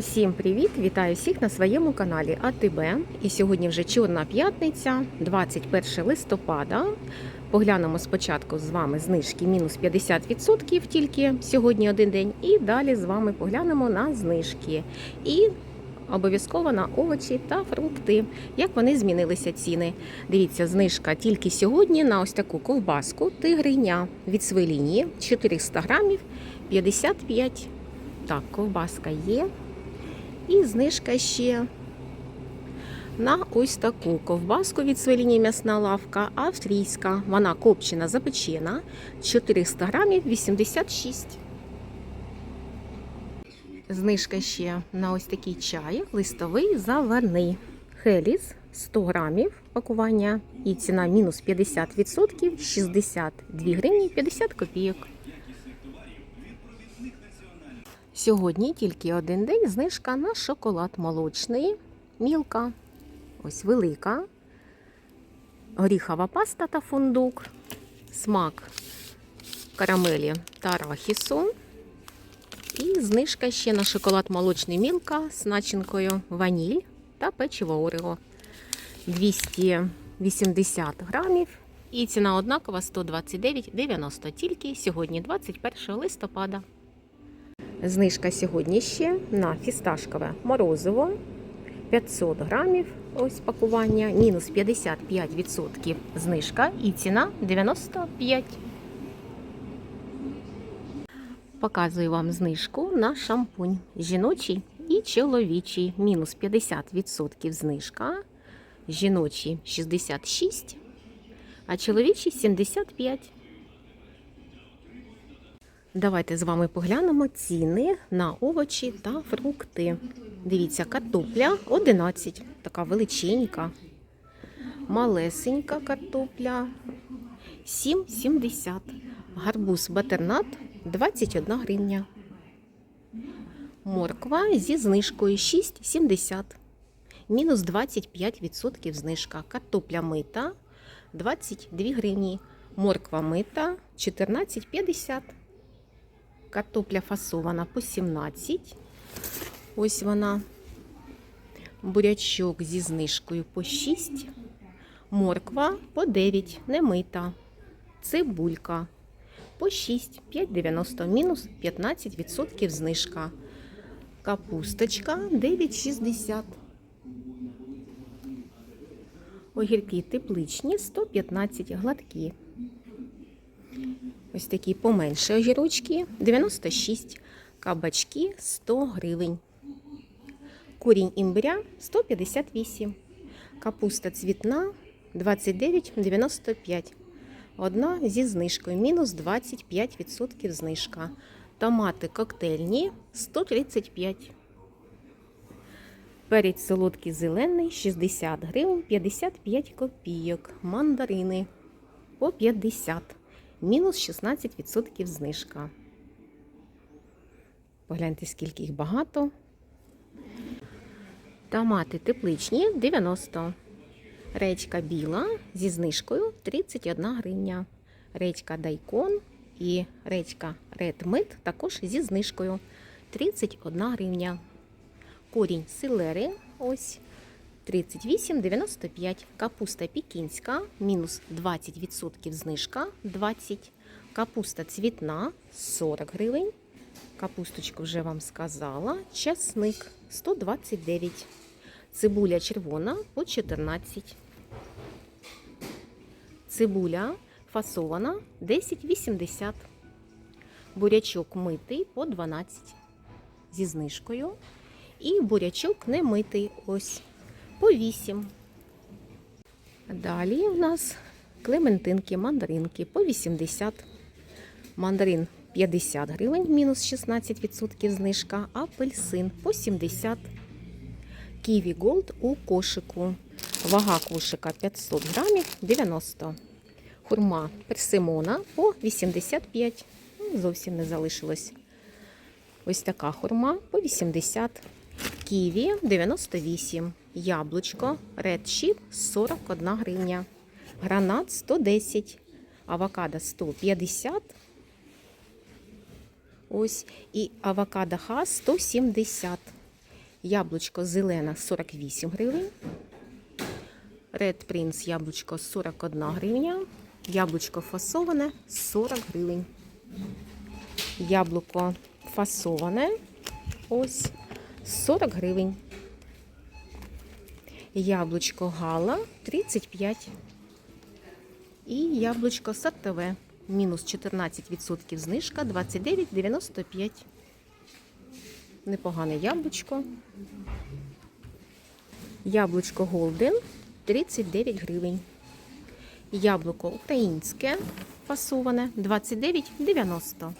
Усім привіт! Вітаю всіх на своєму каналі АТБ. І сьогодні вже Чорна п'ятниця, 21 листопада. Поглянемо спочатку з вами знижки мінус 50% тільки сьогодні один день. І далі з вами поглянемо на знижки. І обов'язково на овочі та фрукти, як вони змінилися ціни. Дивіться, знижка тільки сьогодні на ось таку ковбаску тигриня від свилінії 400 грамів 55. Так, ковбаска є. І знижка ще на ось таку ковбаску від свині м'ясна лавка австрійська. Вона копчена запечена 400 грамів 86. Знижка ще на ось такий чай листовий заварний. Хеліс 100 грамів пакування і ціна мінус 50%, 62 гривні 50 копійок. Сьогодні тільки один день знижка на шоколад молочний. Мілка, ось велика, горіхова паста та фундук, смак карамелі та арахісу. І знижка ще на шоколад молочний мілка з начинкою ваніль та печиво Орео. 280 грамів. І ціна однакова 129,90 тільки сьогодні, 21 листопада. Знижка сьогодні ще на фісташкове морозиво 500 грамів. Ось пакування, мінус 55% знижка і ціна 95. Показую вам знижку на шампунь жіночий і чоловічий. Мінус 50% знижка. Жіночий 66, а чоловічий 75. Давайте з вами поглянемо ціни на овочі та фрукти. Дивіться, картопля 11, така величенька. Малесенька картопля 7,70. Гарбуз батернат 21 гривня. Морква зі знижкою 6,70. Мінус 25% знижка. Картопля мита 22 гривні. Морква мита 14,50. Картопля фасована по 17. Ось вона. Бурячок зі знижкою по 6. Морква по 9, немита. Цибулька по 6, 5,90, мінус 15% знижка. Капусточка 9,60. Огірки тепличні 115 гладкі. Ось такі поменші огірочки 96, кабачки 100 гривень. Корінь імбиря 158. Капуста цвітна 29,95. Одна зі знижкою, мінус 25% знижка. Томати коктейльні 135. Перець солодкий зелений 60 гривень 55 копійок. Мандарини по 50 мінус 16% знижка. Погляньте, скільки їх багато. Томати тепличні 90. Речка біла зі знижкою 31 гривня. Речка Дайкон і речка Meat також зі знижкою 31 гривня. Корінь селери ось 38,95. Капуста пікінська, мінус 20% знижка 20. Капуста цвітна 40 гривень. Капусточку вже вам сказала. Часник 129. Цибуля червона по 14. Цибуля фасована 10,80. Бурячок митий по 12 зі знижкою. І бурячок не митий ось по 8. Далі у нас клементинки, мандаринки по 80. Мандарин 50 гривень, мінус 16% знижка, апельсин по 70. Ківі Голд у кошику. Вага кошика 500 грамів 90. Хурма персимона по 85. Ну, Зовсім не залишилось. Ось така хурма по 80. Ківі 98. Яблучко Red Chip 41 гривня. Гранат 110. Авокадо 150. Ось. І авокадо хас 170. Яблучко зелене 48 гривень. Red Prince яблучко 41 гривня. Яблучко фасоване 40 гривень. Яблуко фасоване ось 40 гривень. Яблучко гала 35. І яблучко сортове. Мінус 14% знижка 29,95. Непогане яблучко. Яблучко Голден 39 гривень. Яблуко українське фасоване 29,90.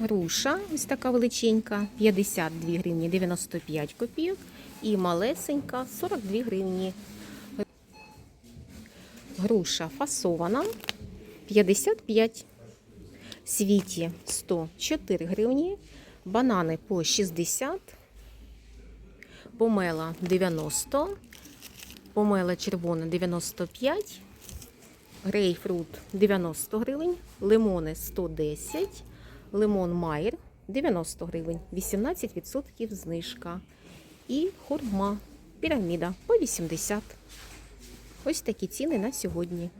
Груша, ось така величенька, 52 гривні 95 копійок. І малесенька 42 гривні. Груша фасована 55. Світі 104 гривні. Банани по 60. Помела 90. Помела червона 95. Грейпфрут 90 гривень. Лимони 110. Лимон Майер 90 гривень. 18% знижка. І хурма піраміда по 80. Ось такі ціни на сьогодні.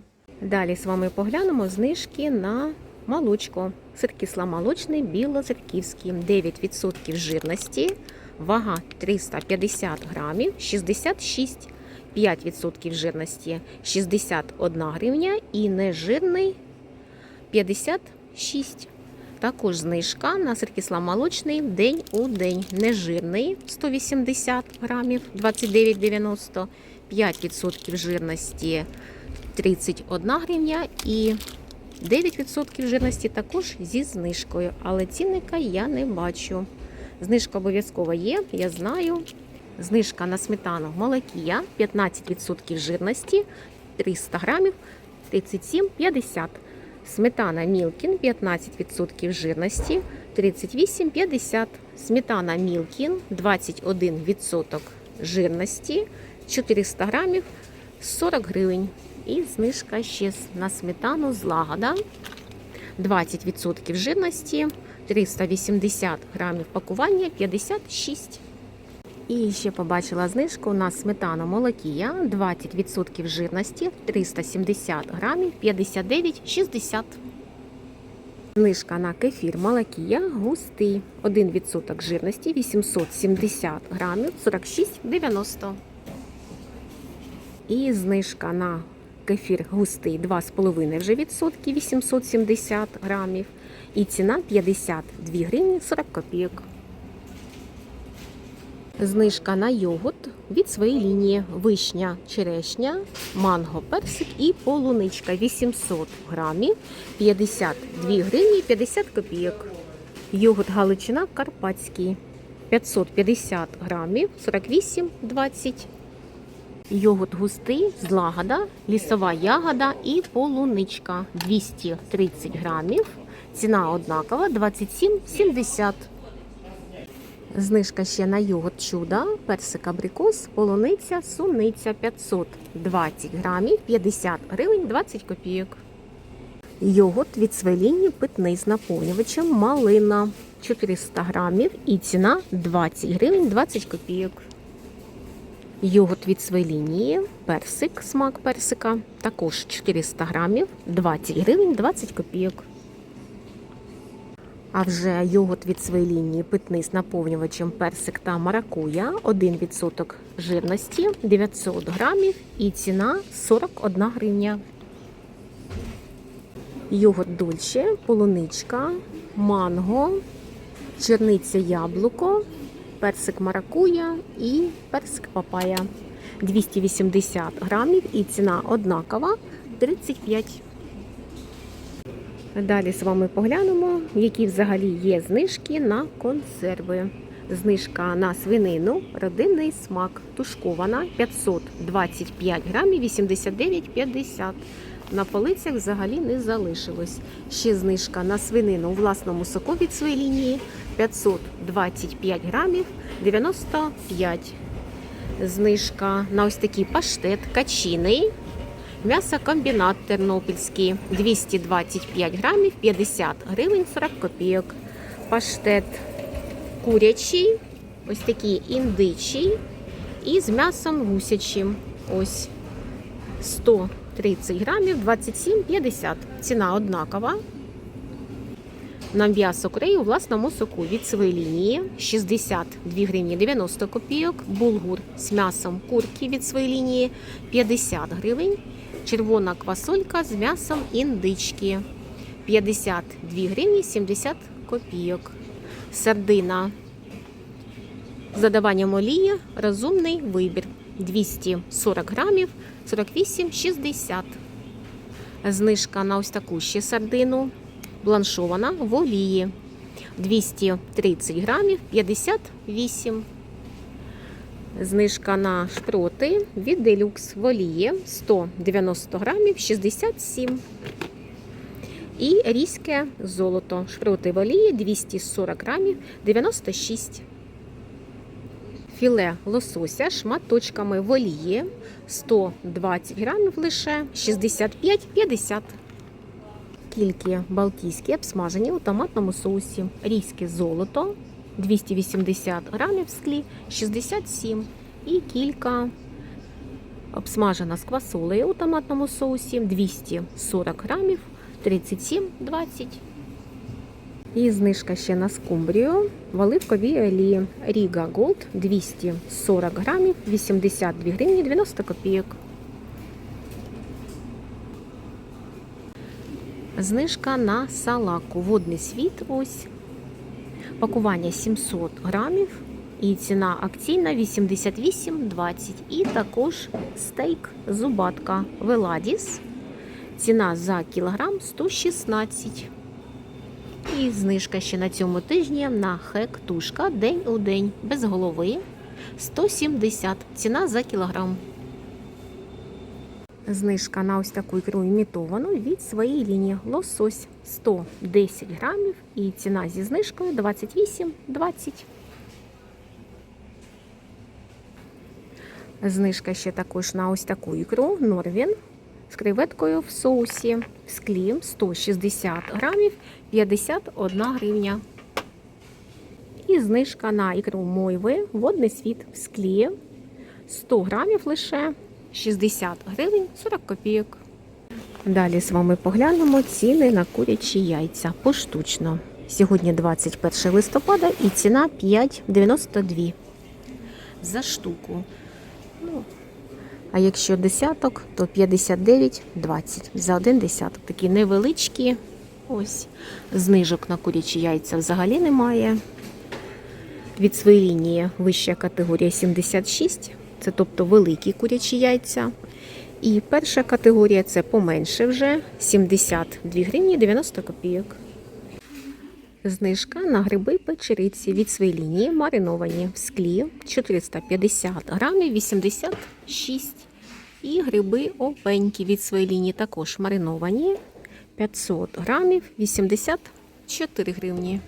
Далі з вами поглянемо знижки на молочко. Сир кисломолочний білозерківський. 9% жирності. Вага 350 грамів, 66, 5% жирності 61 гривня і нежирний 56. Також знижка на сир кисломолочний день у день. Нежирний 180 грамів 29,90, 5% жирності 31 гривня і 9% жирності також зі знижкою. Але цінника я не бачу. Знижка обов'язково є, я знаю. Знижка на сметану молокія 15% жирності 300 грамів 37,50. Сметана Мілкін 15% жирності 38,50. Сметана Мілкін 21% жирності 400 грамів 40 гривень. І знижка ще на сметану злагода 20% жирності 380 грамів пакування 56. І ще побачила знижку на сметану молокія 20% жирності 370 грамів 59,60. Знижка на кефір молокія густий 1% жирності 870 грамів 46,90. І знижка на кефір густий 2,5% вже відсотки 870 грамів. І ціна 52 гривні 40 копійок. Знижка на йогурт від своєї лінії вишня, черешня, манго, персик і полуничка 800 грамів 52 гривні 50 копійок. Йогурт Галичина Карпатський 550 грамів 48,20. Йогурт густий, злагода, лісова ягода і полуничка 230 грамів. Ціна однакова 27,70. Знижка ще на йогурт чуда, персик абрикос, полуниця, суниця 520 грамів, 50 гривень 20 копійок. Йогурт від свелінні питний з наповнювачем малина 400 грамів і ціна 20 гривень 20 копійок. Йогурт від своєї персик, смак персика, також 400 грамів, 20 гривень 20 копійок. А вже йогурт від своєї лінії питний з наповнювачем персик та маракуя 1% жирності 900 грамів і ціна 41 гривня. Йогурт дольче, полуничка, манго, черниця яблуко, персик маракуя і персик папая. 280 грамів і ціна однакова 35. Далі з вами поглянемо, які взагалі є знижки на консерви. Знижка на свинину, родинний смак, тушкована 525 грамів 89,50. На полицях взагалі не залишилось. Ще знижка на свинину у власному соку від своєї лінії 525 грамів 95. Знижка на ось такий паштет качиний. М'ясокомбінат тернопільський 225 грамів 50 гривень 40 копійок. Паштет курячий, ось такий індичий і з м'ясом гусячим. Ось 130 грамів, 27,50. Ціна однакова. На м'ясо курей у власному соку від своєї лінії 62 гривні 90 копійок, булгур з м'ясом курки від своєї лінії 50 гривень, червона квасолька з м'ясом індички 52 гривні 70 копійок. Сардина з додаванням олії розумний вибір 240 грамів 48,60. Знижка на ось таку ще сардину бланшована в олії 230 грамів 58. Знижка на шпроти від делюкс в олії 190 грамів 67. І різьке золото. Шпроти в олії 240 грамів 96. Філе лосося шматочками в олії 120 грамів лише 65,50. Кільки балтійські обсмажені у томатному соусі. Різьке золото 280 грамів склі 67. І кілька обсмажена з квасолею у томатному соусі 240 грамів 37,20. І знижка ще на скумбрію в оливковій олії Ріга Голд 240 грамів 82 гривні 90 копійок. Знижка на салаку. Водний світ ось. Пакування 700 грамів. І ціна акційна 88,20. І також стейк зубатка Веладіс. Ціна за кілограм 116. І знижка ще на цьому тижні на хек тушка день у день без голови 170. Ціна за кілограм. Знижка на ось таку ікру імітовану від своєї лінії лосось 110 грамів і ціна зі знижкою 28,20. Знижка ще також на ось таку ікру Норвін з креветкою в соусі в склі 160 грамів 51 гривня. І знижка на ікру мойви водний світ в склі 100 грамів лише 60 гривень 40 копійок. Далі з вами поглянемо ціни на курячі яйця поштучно. Сьогодні 21 листопада і ціна 5,92 за штуку. Ну, а якщо десяток, то 59,20 за один десяток. Такі невеличкі. Ось знижок на курячі яйця взагалі немає. Від своєї лінії вища категорія 76, це тобто великі курячі яйця. І перша категорія це поменше вже 72 гривні 90 копійок. Знижка на гриби печериці від своєї лінії мариновані в склі 450 грамів 86. І гриби опенькі від своєї лінії також мариновані 500 грамів 84 гривні.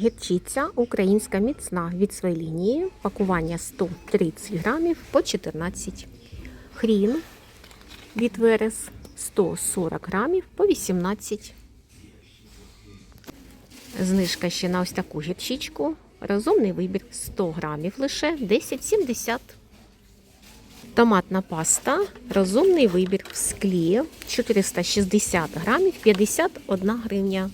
Гірчиця українська міцна від своєї лінії. Пакування 130 грамів по 14. Хрін від верес 140 грамів по 18. Знижка ще на ось таку гірчичку. Розумний вибір 100 грамів лише 10,70. Томатна паста. Розумний вибір в склі 460 грамів 51 гривня.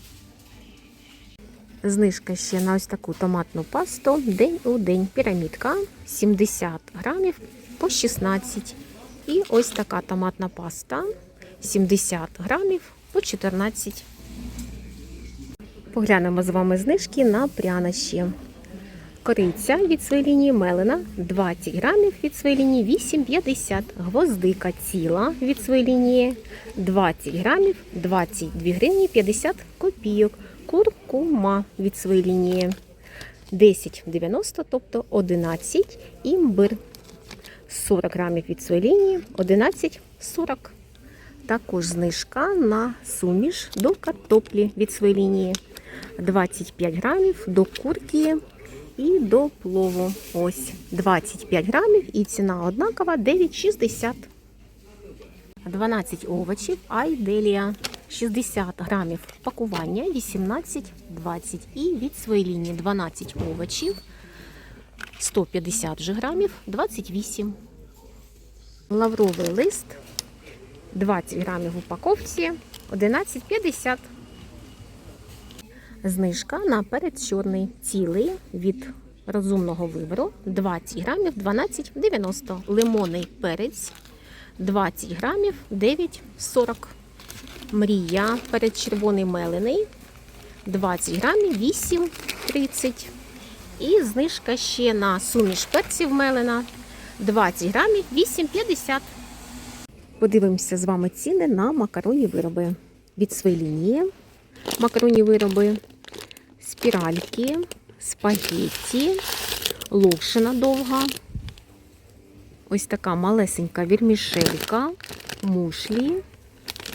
Знижка ще на ось таку томатну пасту день у день. Пірамідка 70 грамів по 16. І ось така томатна паста 70 грамів по 14. Поглянемо з вами знижки на прянощі. Кориця від своєї лінії мелена 20 грамів від своєї лінії 8,50. Гвоздика ціла від своєї лінії 20 грамів 22 гривні 50 копійок. Куркума від своєї лінії 10,90, тобто 11 імбир. 40 грамів від своєї лінії 11,40. Також знижка на суміш до картоплі від своєї лінії 25 грамів до курки і до плову. Ось 25 грамів і ціна однакова 9,60. 12 овочів айделія 60 грамів пакування 18-20 і від своєї лінії 12 овочів 150 же грамів 28. Лавровий лист 20 грамів в упаковці 11,50. Знижка на перець чорний цілий від розумного вибору 20 грамів 12,90. Лимонний перець 20 грамів 9,40. Мрія перець червоний мелений 20 грамів 8,30. І знижка ще на суміш перців мелена 20 грамів 8,50. Подивимося з вами ціни на макаронні вироби. Від своєї лінії макаронні вироби, спіральки, спагетті, локшина довга. Ось така малесенька вірмішелька, мушлі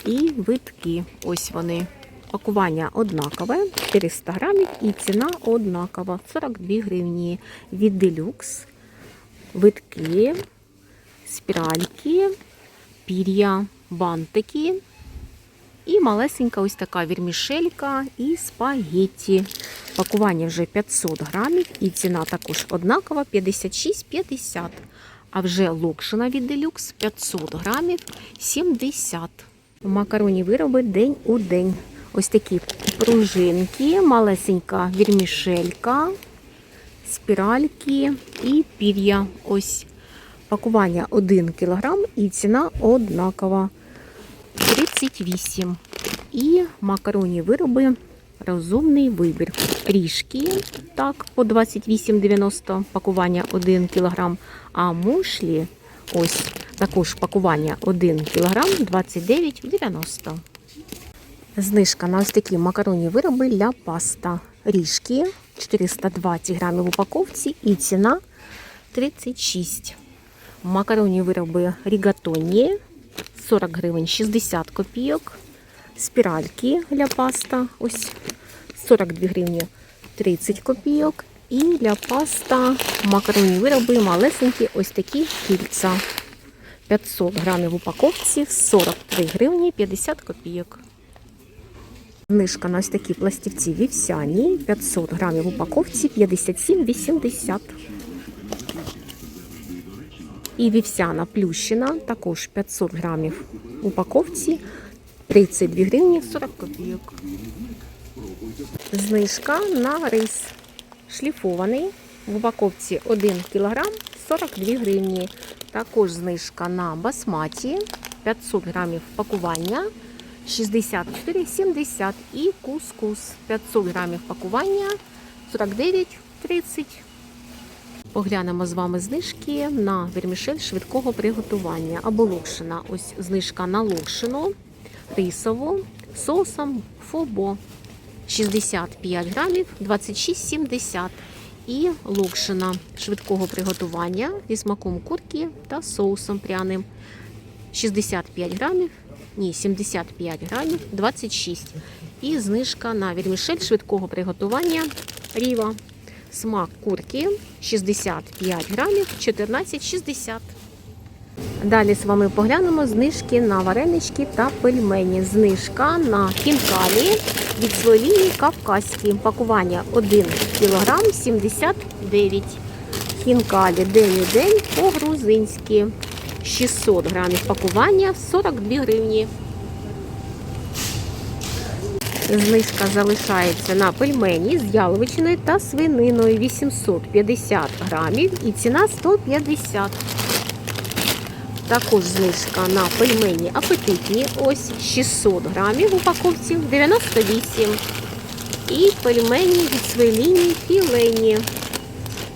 і витки. Ось вони. Пакування однакове, 400 грамів і ціна однакова 42 гривні. Від делюкс, витки, спіральки, пір'я, бантики. І малесенька ось така вірмішелька і спагетті. Пакування вже 500 грамів і ціна також однакова 56,50. А вже локшина від делюкс 500 грамів 70. Макаронні вироби день у день. Ось такі пружинки, малесенька вірмішелька, спіральки і пір'я. Ось пакування 1 кг і ціна однакова 38. І макаронні вироби розумний вибір. Ріжки так, по 28,90 пакування 1 кг. А мушлі ось також пакування 1 кг 29,90. Знижка на ось такі макаронні вироби для паста. Ріжки 420 грамів в упаковці і ціна 36. Макаронні вироби рігатоні 40 гривень 60 копійок. Спіральки для паста ось 42 гривні 30 копійок. І для паста макаронні вироби малесенькі ось такі кільця. 500 грамів в упаковці 43 гривні 50 копійок. Знижка на ось такі пластівці вівсяні 500 грамів в упаковці 57,80. І вівсяна плющина також 500 грамів в упаковці 32 гривні 40 копійок. Знижка на рис шліфований в упаковці 1 кг 42 гривні. Також знижка на басматі 500 грамів пакування 64,70 і кускус 500 грамів пакування 49,30. Поглянемо з вами знижки на вермішель швидкого приготування або локшина. Ось знижка на локшину рисову соусом фобо 65 грамів 26,70 і локшина швидкого приготування зі смаком курки та соусом пряним 65 грамів, ні, 75 грамів 26. І знижка на вірмішель швидкого приготування ріва. Смак курки 65 грамів 14,60. Далі з вами поглянемо знижки на варенички та пельмені. Знижка на хінкалі від лінії кавказькі. Пакування 1 кг 79. Хінкалі день у день по-грузинськи. 600 грамів пакування 42 гривні. Знижка залишається на пельмені з яловичиною та свининою 850 грамів і ціна 150. Також знижка на пельмені апетитні. Ось 600 грамів упаковці 98. І пельмені від своєї лінії філейні.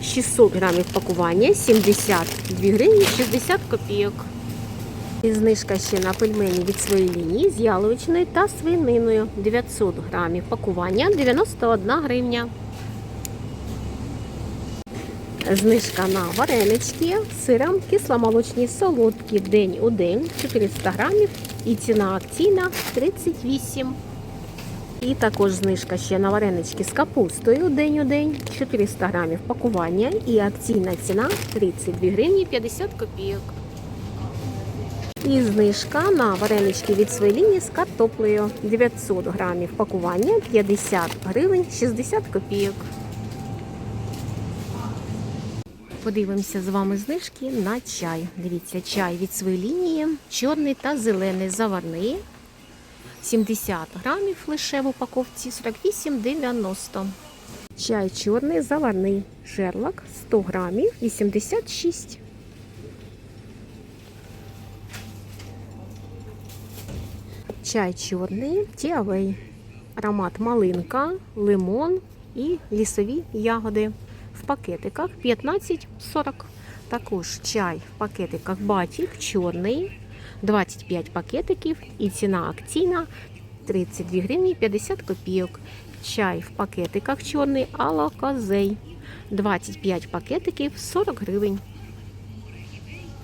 600 грамів пакування 72 гривні 60 копійок. І знижка ще на пельмені від своєї лінії з яловичиною та свининою 900 грамів пакування 91 гривня. Знижка на варенички з сиром кисломолочні солодкі день у день 400 грамів і ціна акційна 38. І також знижка ще на варенички з капустою день у день 400 грамів пакування і акційна ціна 32 гривні 50 копійок. І знижка на варенички від своєї з картоплею 900 грамів пакування 50 гривень 60 копійок. Подивимося з вами знижки на чай. Дивіться, чай від своєї лінії, чорний та зелений заварний. 70 грамів лише в упаковці 48,90. Чай чорний заварний шерлок 100 грамів 86. Чай чорний тіавей. Аромат малинка, лимон і лісові ягоди. В пакетиках 15,40. Також чай в пакетиках батік чорний. 25 пакетиків і ціна акційна 32 гривні 50 копійок. Чай в пакетиках чорний алокозей. 25 пакетиків 40 гривень.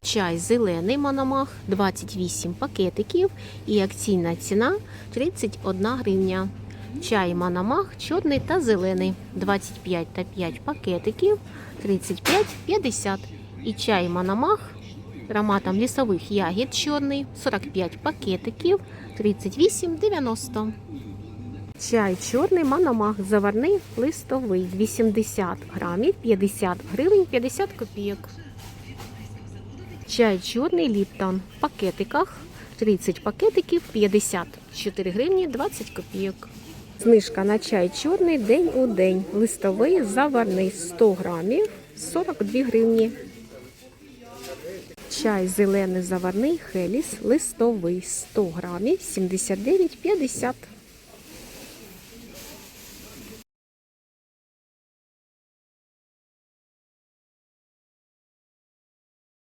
Чай зелений Мономах 28 пакетиків і акційна ціна 31 гривня. Чай Мономах чорний та зелений 25 та 5 пакетиків 35,50. І чай Мономах ароматом лісових ягід чорний 45 пакетиків 38,90. Чай чорний Мономах заварний листовий 80 грамів 50 гривень 50 копійок. Чай чорний Ліптон в пакетиках 30 пакетиків 54 гривні 20 копійок. Знижка на чай чорний день у день. Листовий заварний 100 грамів 42 гривні. Чай зелений заварний Хеліс листовий 100 грамів 79,50.